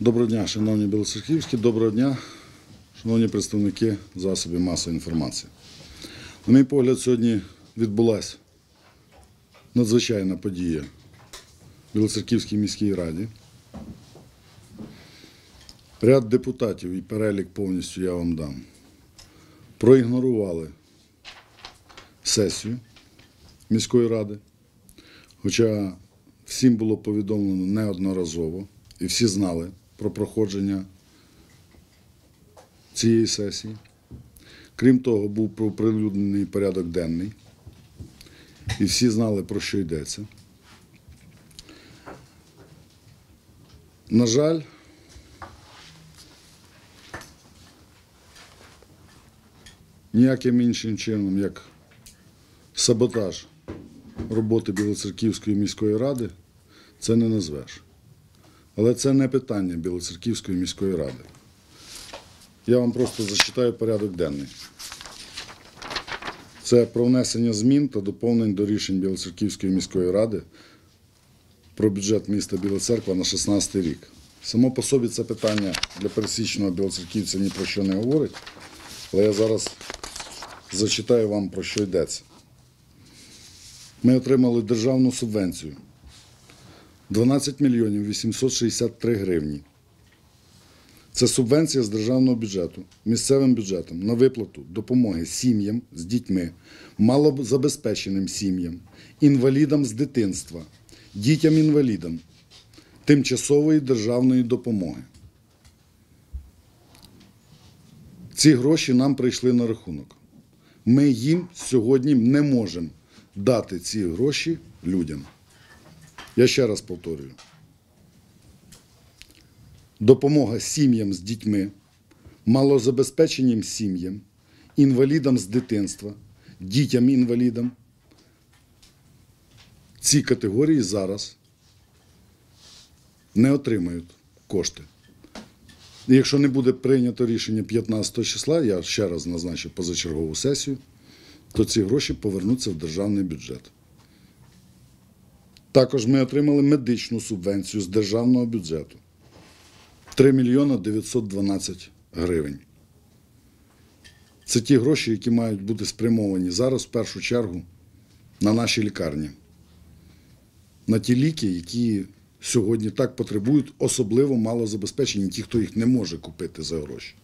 Доброго дня, шановні білоцерківські, доброго дня, шановні представники засобів масової інформації. На мій погляд, сьогодні відбулася надзвичайна подія в Білоцерківській міській раді. Ряд депутатів і перелік повністю я вам дам. Проігнорували сесію міської ради, хоча всім було повідомлено неодноразово, і всі знали про проходження цієї сесії. Крім того, був оприлюднений порядок денний, і всі знали, про що йдеться. На жаль, ніяким іншим чином, як саботаж роботи Білоцерківської міської ради, це не назвеш. Але це не питання Білоцерківської міської ради. Я вам просто зачитаю порядок денний. Це про внесення змін та доповнень до рішень Білоцерківської міської ради про бюджет міста Біла Церква на 16 рік. Само по собі це питання для пересічного білоцерківця ні про що не говорить, але я зараз зачитаю вам про що йдеться. Ми отримали державну субвенцію 12 мільйонів 863 гривні. Це субвенція з державного бюджету місцевим бюджетом на виплату допомоги сім'ям з дітьми, малозабезпеченим сім'ям, інвалідам з дитинства, дітям-інвалідам, тимчасової державної допомоги. Ці гроші нам прийшли на рахунок. Ми їм сьогодні не можемо дати ці гроші людям. Я ще раз повторюю. Допомога сім'ям з дітьми, малозабезпеченим сім'ям, інвалідам з дитинства, дітям-інвалідам. Ці категорії зараз не отримають кошти. І якщо не буде прийнято рішення 15 числа, я ще раз назначу позачергову сесію, то ці гроші повернуться в державний бюджет. Також ми отримали медичну субвенцію з державного бюджету 3 мільйона 912 гривень. Це ті гроші, які мають бути спрямовані зараз в першу чергу на наші лікарні, на ті ліки, які сьогодні так потребують, особливо малозабезпечені, ті, хто їх не може купити за гроші.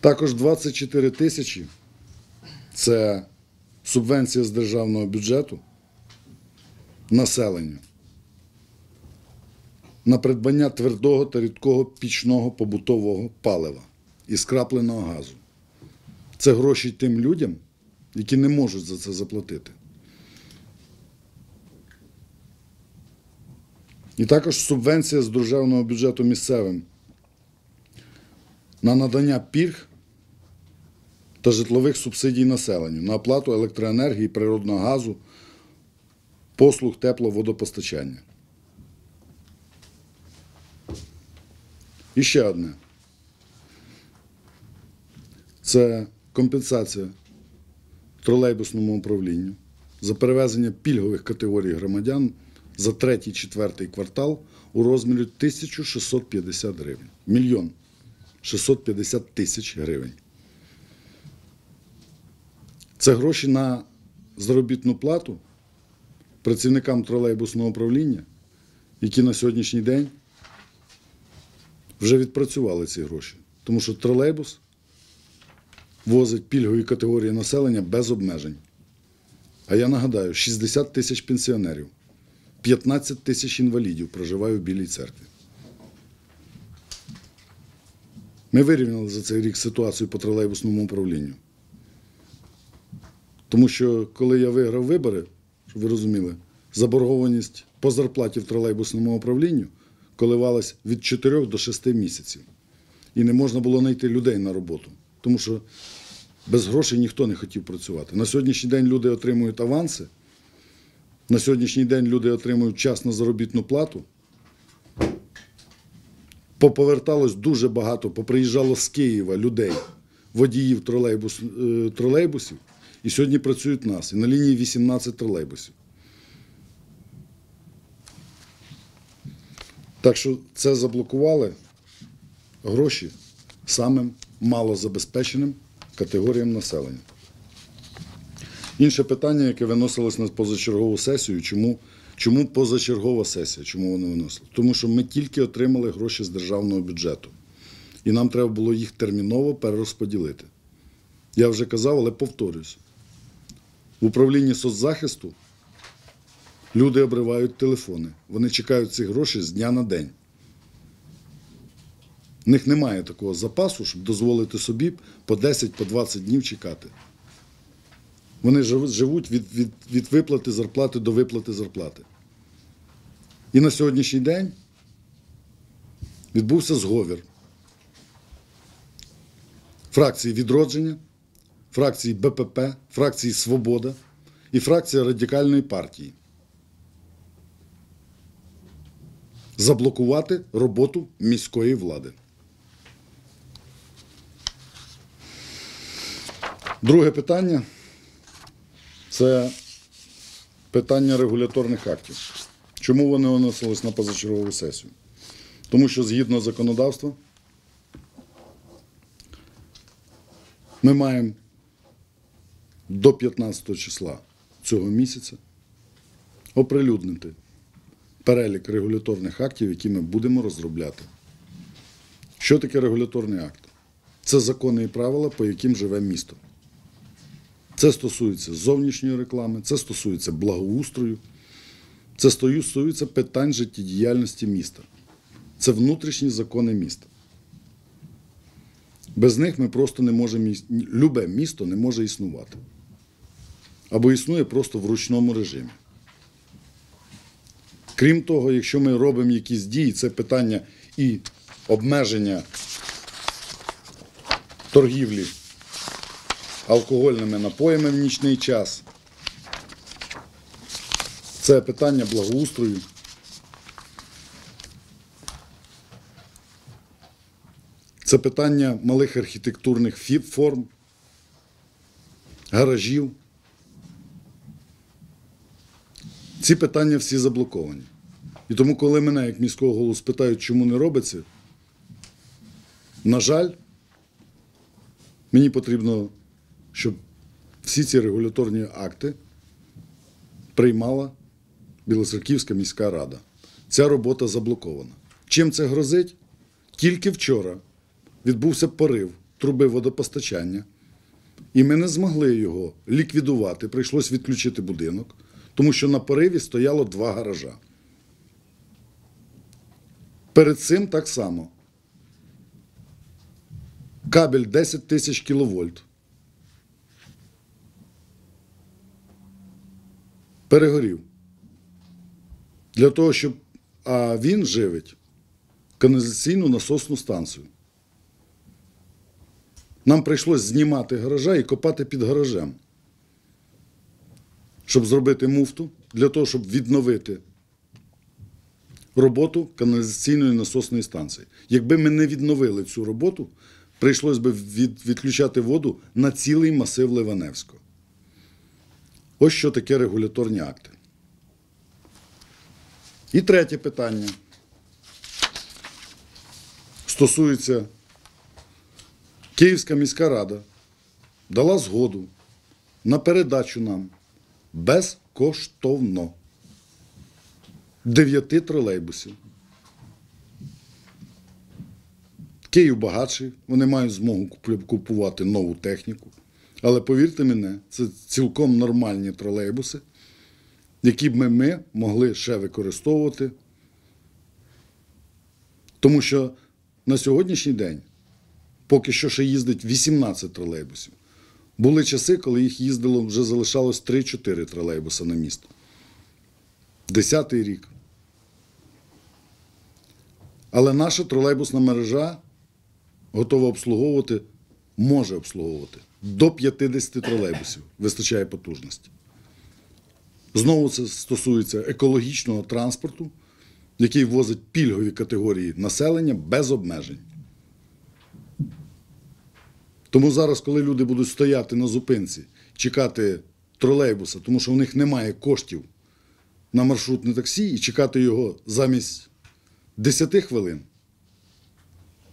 Також 24 тисячі це субвенція з державного бюджету населенню на придбання твердого та рідкого пічного побутового палива і скрапленого газу. Це гроші тим людям, які не можуть за це заплатити. І також субвенція з державного бюджету місцевим на надання пільг та житлових субсидій населенню на оплату електроенергії, природного газу, послуг тепловодопостачання. І ще одне. Це компенсація тролейбусному управлінню за перевезення пільгових категорій громадян за третій-четвертий квартал у розмірі 1650 гривень. Мільйон 650 тисяч гривень. Це гроші на заробітну плату працівникам тролейбусного управління, які на сьогоднішній день вже відпрацювали ці гроші. Тому що тролейбус возить пільгові категорії населення без обмежень. А я нагадаю, 60 тисяч пенсіонерів, 15 тисяч інвалідів проживають в Білій церкві. Ми вирівняли за цей рік ситуацію по тролейбусному управлінню. Тому що коли я виграв вибори, щоб ви розуміли, заборгованість по зарплаті в тролейбусному управлінню коливалась від 4 до 6 місяців. І не можна було знайти людей на роботу, тому що без грошей ніхто не хотів працювати. На сьогоднішній день люди отримують аванси, на сьогоднішній день люди отримують часну заробітну плату. Поповерталось дуже багато, поприїжджало з Києва людей, водіїв тролейбус, е, тролейбусів, і сьогодні працюють нас. І на лінії 18 тролейбусів. Так що це заблокували гроші самим малозабезпеченим категоріям населення. Інше питання, яке виносилось на позачергову сесію, чому чому позачергова сесія? Чому вони виносили? Тому що ми тільки отримали гроші з державного бюджету. І нам треба було їх терміново перерозподілити. Я вже казав, але повторюсь. В управлінні соцзахисту люди обривають телефони. Вони чекають ці гроші з дня на день. В них немає такого запасу, щоб дозволити собі по 10-20 по днів чекати. Вони живуть від, від, від виплати зарплати до виплати зарплати. І на сьогоднішній день відбувся зговір фракції відродження, фракції БПП, фракції Свобода і фракція Радикальної партії. Заблокувати роботу міської влади. Друге питання це питання регуляторних актів. Чому вони виносились на позачергову сесію? Тому що згідно законодавства ми маємо до 15 числа цього місяця оприлюднити перелік регуляторних актів, які ми будемо розробляти. Що таке регуляторний акт? Це закони і правила, по яким живе місто. Це стосується зовнішньої реклами, це стосується благоустрою, це стосується питань життєдіяльності міста. Це внутрішні закони міста. Без них ми просто не можемо, любе місто не може існувати. Або існує просто в ручному режимі. Крім того, якщо ми робимо якісь дії, це питання і обмеження торгівлі алкогольними напоями в нічний час. Це питання благоустрою. Це питання малих архітектурних форм, гаражів. Ці питання всі заблоковані. І тому, коли мене, як міського голову, спитають, чому не робиться, на жаль, мені потрібно, щоб всі ці регуляторні акти приймала Білоцерківська міська рада. Ця робота заблокована. Чим це грозить? Тільки вчора відбувся порив труби водопостачання, і ми не змогли його ліквідувати. Прийшлось відключити будинок, тому що на пориві стояло два гаража. Перед цим так само. Кабель 10 тисяч кіловольт. Перегорів. Для того, щоб. А він живить каналізаційну насосну станцію. Нам прийшлось знімати гаража і копати під гаражем, щоб зробити муфту, для того, щоб відновити роботу каналізаційної насосної станції. Якби ми не відновили цю роботу, прийшлось би від, відключати воду на цілий масив Ливаневського. Ось що таке регуляторні акти. І третє питання стосується Київська міська рада дала згоду на передачу нам безкоштовно дев'яти тролейбусів. Київ багатший, вони мають змогу купувати нову техніку. Але повірте мене, це цілком нормальні тролейбуси, які б ми, ми могли ще використовувати. Тому що на сьогоднішній день поки що ще їздить 18 тролейбусів. Були часи, коли їх їздило, вже залишалось 3-4 тролейбуса на місто. Десятий рік. Але наша тролейбусна мережа готова обслуговувати, може обслуговувати до 50 тролейбусів. Вистачає потужності. Знову це стосується екологічного транспорту, який возить пільгові категорії населення без обмежень. Тому зараз, коли люди будуть стояти на зупинці, чекати тролейбуса, тому що у них немає коштів на маршрутне таксі, і чекати його замість 10 хвилин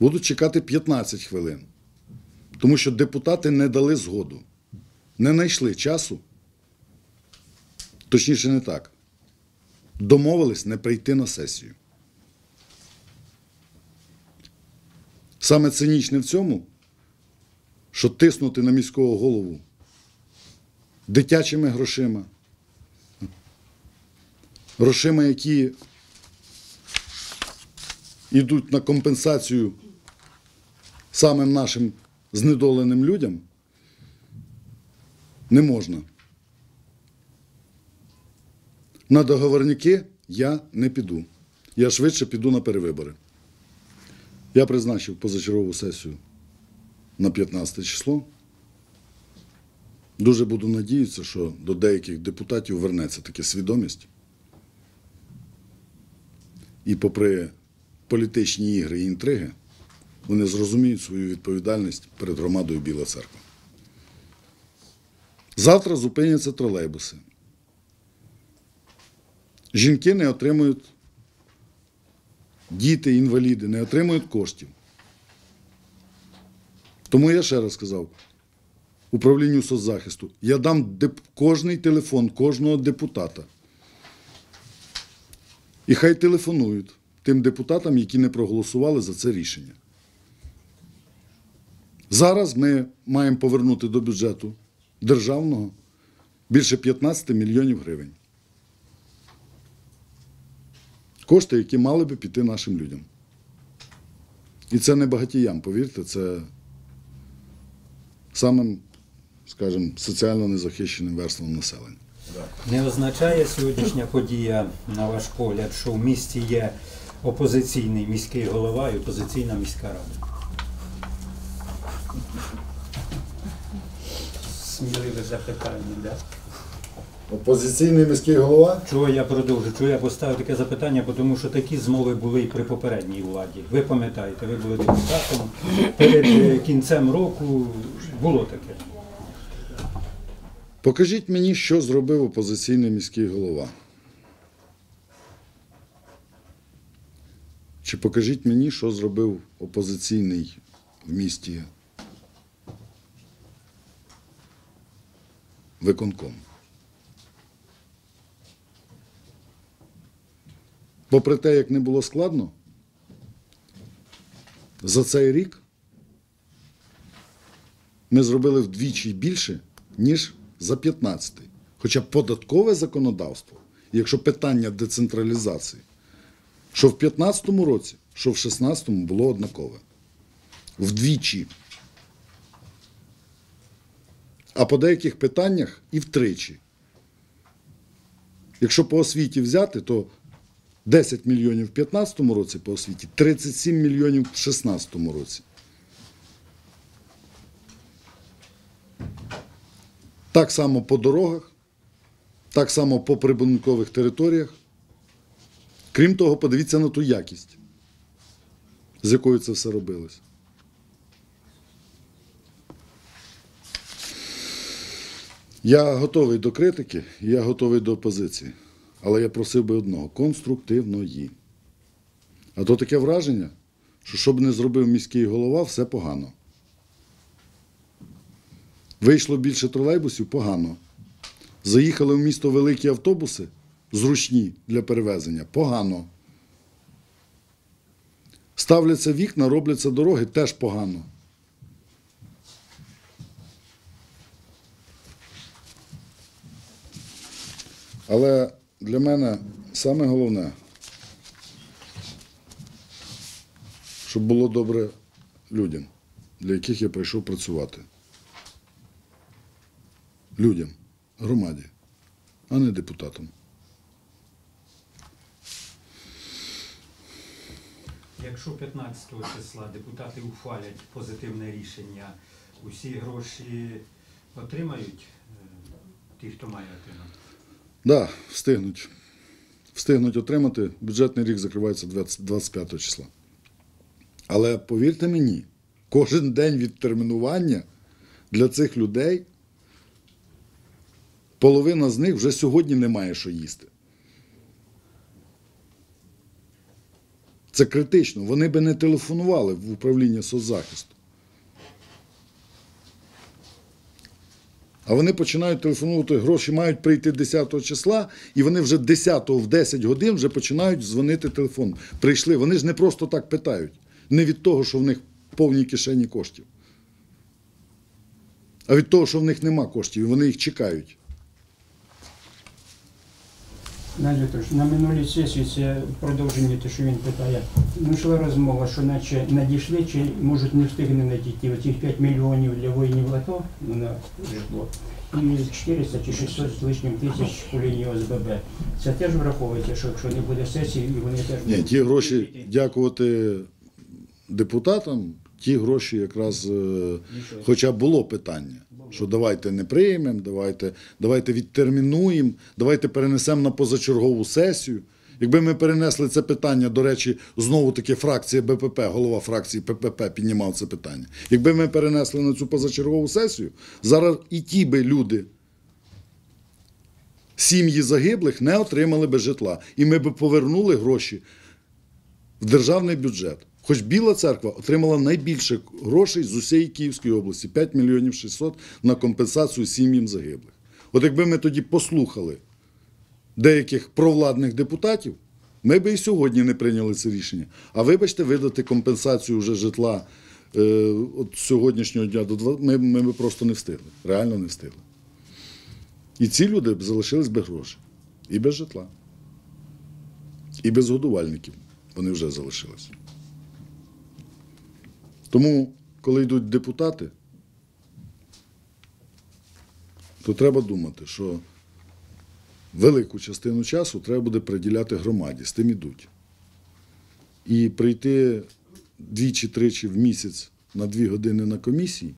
будуть чекати 15 хвилин. Тому що депутати не дали згоду, не знайшли часу. Точніше, не так. Домовились не прийти на сесію. Саме цинічне в цьому, що тиснути на міського голову дитячими грошима, грошима, які йдуть на компенсацію самим нашим знедоленим людям, не можна. На договорники я не піду. Я швидше піду на перевибори. Я призначив позачергову сесію на 15 число. Дуже буду надіятися, що до деяких депутатів вернеться таке свідомість. І попри політичні ігри і інтриги, вони зрозуміють свою відповідальність перед громадою Біла Церква. Завтра зупиняться тролейбуси. Жінки не отримують, діти, інваліди не отримують коштів. Тому я ще раз сказав управлінню соцзахисту, я дам деп- кожний телефон кожного депутата. І хай телефонують тим депутатам, які не проголосували за це рішення. Зараз ми маємо повернути до бюджету державного більше 15 мільйонів гривень. Кошти, які мали би піти нашим людям. І це не багатіям, повірте, це самим, скажімо, соціально незахищеним верствам населення. Не означає сьогоднішня подія, на ваш погляд, що в місті є опозиційний міський голова і опозиційна міська рада. Сміливе запитання, да? Опозиційний міський голова? Чого я продовжу? Чого я поставив таке запитання? Тому що такі змови були і при попередній владі. Ви пам'ятаєте, ви були депутатом. Перед е, кінцем року було таке. Покажіть мені, що зробив опозиційний міський голова. Чи покажіть мені, що зробив опозиційний в місті виконком. Попри те, як не було складно, за цей рік ми зробили вдвічі більше, ніж за 15-й. Хоча податкове законодавство, якщо питання децентралізації, що в 15-му році, що в 16-му було однакове. Вдвічі. А по деяких питаннях і втричі. Якщо по освіті взяти, то 10 мільйонів в 15 році по освіті, 37 мільйонів в 16 році. Так само по дорогах, так само по прибудинкових територіях. Крім того, подивіться на ту якість, з якою це все робилось. Я готовий до критики, я готовий до опозиції. Але я просив би одного конструктивної. А то таке враження, що що б не зробив міський голова, все погано. Вийшло більше тролейбусів погано. Заїхали в місто великі автобуси, зручні для перевезення погано. Ставляться вікна, робляться дороги теж погано. Але для мене саме головне, щоб було добре людям, для яких я прийшов працювати. Людям, громаді, а не депутатам. Якщо 15 числа депутати ухвалять позитивне рішення, усі гроші отримають е, ті, хто має отримати. Да, встигнуть. Встигнуть отримати. Бюджетний рік закривається 25 числа. Але повірте мені, кожен день відтермінування для цих людей половина з них вже сьогодні не має що їсти. Це критично. Вони би не телефонували в управління соцзахисту. А вони починають телефонувати, гроші мають прийти 10 числа, і вони вже 10 в 10 годин вже починають дзвонити телефон. Прийшли. Вони ж не просто так питають. Не від того, що в них повні кишені коштів. А від того, що в них нема коштів, і вони їх чекають. Вікторович, на минулій сесії це продовження те, що він питає. Ну, йшла розмова, що наче надійшли, чи можуть не встигне надійти оці 5 мільйонів для воїнів АТО ну, на житло. І 400 чи 600 з лишнім тисяч по лінії ОСББ. Це теж враховується, що якщо не буде сесії, і вони теж Ні, будуть ті гроші, дякувати депутатам, ті гроші якраз, е, хоча було питання, що давайте не приймемо, давайте, давайте відтермінуємо, давайте перенесемо на позачергову сесію. Якби ми перенесли це питання, до речі, знову таки фракція БПП, голова фракції ППП піднімав це питання. Якби ми перенесли на цю позачергову сесію, зараз і ті би люди, сім'ї загиблих, не отримали би житла. І ми б повернули гроші в державний бюджет. Хоч Біла церква отримала найбільше грошей з усієї Київської області 5 мільйонів 600 на компенсацію сім'ям загиблих. От якби ми тоді послухали деяких провладних депутатів, ми би і сьогодні не прийняли це рішення. А вибачте, видати компенсацію вже житла е, от сьогоднішнього дня до два, ми, ми би просто не встигли. Реально не встигли. І ці люди б залишились без грошей. І без житла. І без годувальників. Вони вже залишились. Тому, коли йдуть депутати, то треба думати, що велику частину часу треба буде приділяти громаді, з тим ідуть. І прийти двічі-тричі в місяць на дві години на комісії